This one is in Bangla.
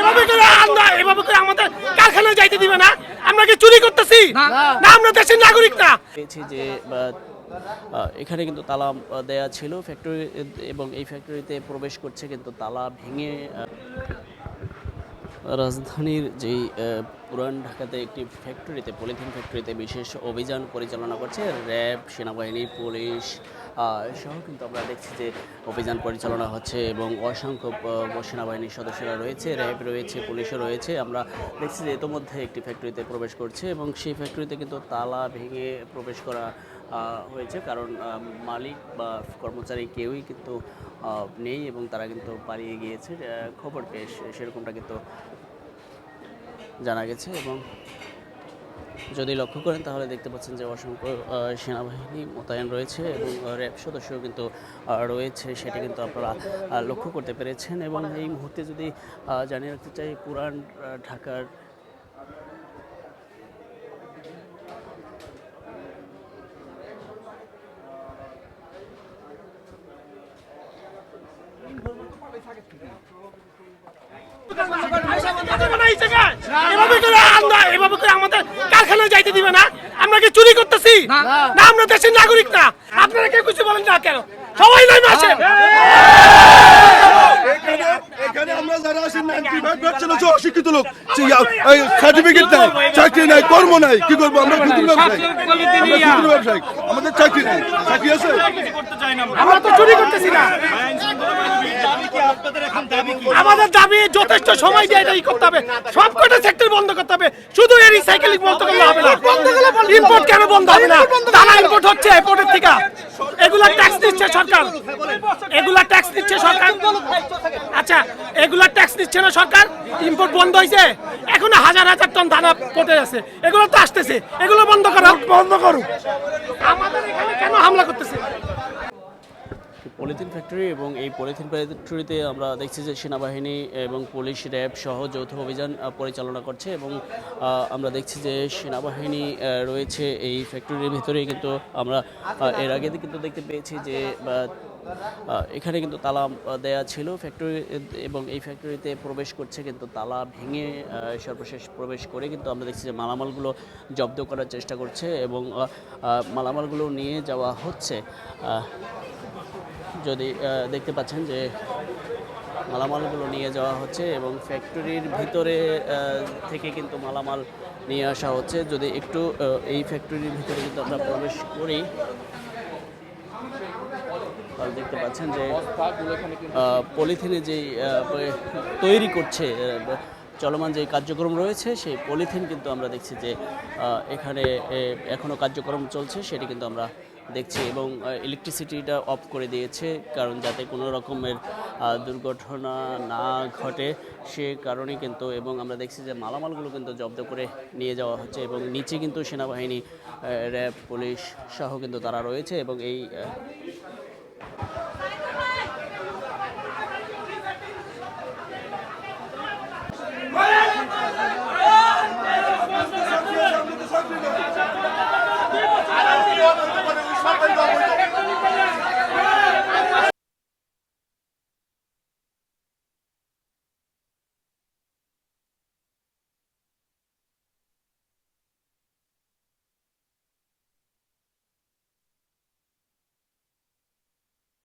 এভাবে করে আমরা এভাবে করে আমাদের কারখানায় যাইতে দিবে না। আমরা কি চুরি করতেছি? না। আমরা দেশের নাগরিক না। যে এখানে কিন্তু তালা দেয়া ছিল ফ্যাক্টরি এবং এই ফ্যাক্টরিতে প্রবেশ করছে কিন্তু তালা ভেঙে রাজধানীর যেই পুরান ঢাকাতে একটি ফ্যাক্টরিতে পলিথিন ফ্যাক্টরিতে বিশেষ অভিযান পরিচালনা করছে র্যাব, সেনাবাহিনী, পুলিশ সহ কিন্তু আমরা দেখছি যে অভিযান পরিচালনা হচ্ছে এবং অসংখ্য সেনাবাহিনীর সদস্যরা রয়েছে, র্যাব রয়েছে, পুলিশও রয়েছে। আমরা দেখছি যে ইতোমধ্যে একটি ফ্যাক্টরিতে প্রবেশ করছে এবং সেই ফ্যাক্টরিতে কিন্তু তালা ভেঙে প্রবেশ করা হয়েছে। কারণ মালিক বা কর্মচারী কেউই কিন্তু নেই এবং তারা কিন্তু পালিয়ে গিয়েছে। খবর পেয়ে সেরকমটা কিন্তু জানা গেছে এবং যদি লক্ষ্য করেন তাহলে দেখতে পাচ্ছেন যে অসংখ্য সেনাবাহিনী মোতায়েন রয়েছে এবং র্যাব সদস্য কিন্তু রয়েছে। সেটা কিন্তু আপনারা লক্ষ্য করতে পেরেছেন এবং এই মুহূর্তে যদি জানিয়ে রাখতে চাই, পুরান ঢাকার দেবে না এই জায়গায়? আমাদের চুরি করতেছি না আপনারা কেউ বলেন সবাই নাই মাসে এখানে আমরা সার্টিফিকেট নাই চাকরি নাই কি করব চাকরি আছে আমরা তো চুরি করতেছি না। আমাদের দাবি যথেষ্ট সময় দিয়ে এটাই করতে হবে। সব কটা সেক্টর বন্ধ করতে হবে। শুধু এই রিসাইকেলিং বন্ধ করলে হবে না। ইম্পোর্ট কেন বন্ধ হবে না? তারা ইম্পোর্ট হচ্ছে এয়ারপোর্টের থেকে। এগুলা ট্যাক্স দিচ্ছে সরকার। এগুলা ট্যাক্স দিচ্ছে সরকার। আচ্ছা এগুলা ট্যাক্স দিচ্ছে না সরকার? ইম্পোর্ট বন্ধ হয়েছে এখন হাজার হাজার টন দানা পটে আছে। এগুলো তো আসতেছে। এগুলো বন্ধ করো। বন্ধ করো। আমাদের এখানে কেন হামলা করতেছে? পলিথিন ফ্যাক্টরি এবং এই পলিথিন ফ্যাক্টরিতে আমরা দেখছি যে সেনাবাহিনী এবং পুলিশ, র্যাব সহ যৌথ অভিযান পরিচালনা করছে এবং আমরা দেখছি যে সেনাবাহিনী রয়েছে এই ফ্যাক্টরির ভিতরে কিন্তু আমরা এর আগে কিন্তু দেখতে পেয়েছি যে এখানে কিন্তু তালা দেয়া ছিল ফ্যাক্টরি এবং এই ফ্যাক্টরিতে প্রবেশ করছে কিন্তু তালা ভেঙে সর্বশেষ প্রবেশ করে কিন্তু আমরা দেখছি যে মালামালগুলো জব্দ করার চেষ্টা করছে এবং মালামালগুলো নিয়ে যাওয়া হচ্ছে। যদি দেখতে পাচ্ছেন যে মালামালগুলো নিয়ে যাওয়া হচ্ছে এবং ফ্যাক্টরির ভিতরে থেকে কিন্তু মালামাল নিয়ে আসা হচ্ছে। যদি একটু এই ফ্যাক্টরির ভিতরে কিন্তু আমরা প্রবেশ করি দেখতে পাচ্ছেন যে পলিথিনে যেই তৈরি করছে চলমান যে কার্যক্রম রয়েছে সেই পলিথিন কিন্তু আমরা দেখছি যে এখানে এ, এখনও কার্যক্রম চলছে। সেটি কিন্তু আমরা দেখছি এবং ইলেকট্রিসিটিটা অফ করে দিয়েছে, কারণ যাতে কোনো রকমের দুর্ঘটনা না ঘটে সে কারণে কিন্তু, এবং আমরা দেখছি যে মালামালগুলো কিন্তু জব্দ করে নিয়ে যাওয়া হচ্ছে এবং নিচে কিন্তু সেনাবাহিনী র্যাব, পুলিশ সহ কিন্তু তারা রয়েছে এবং এই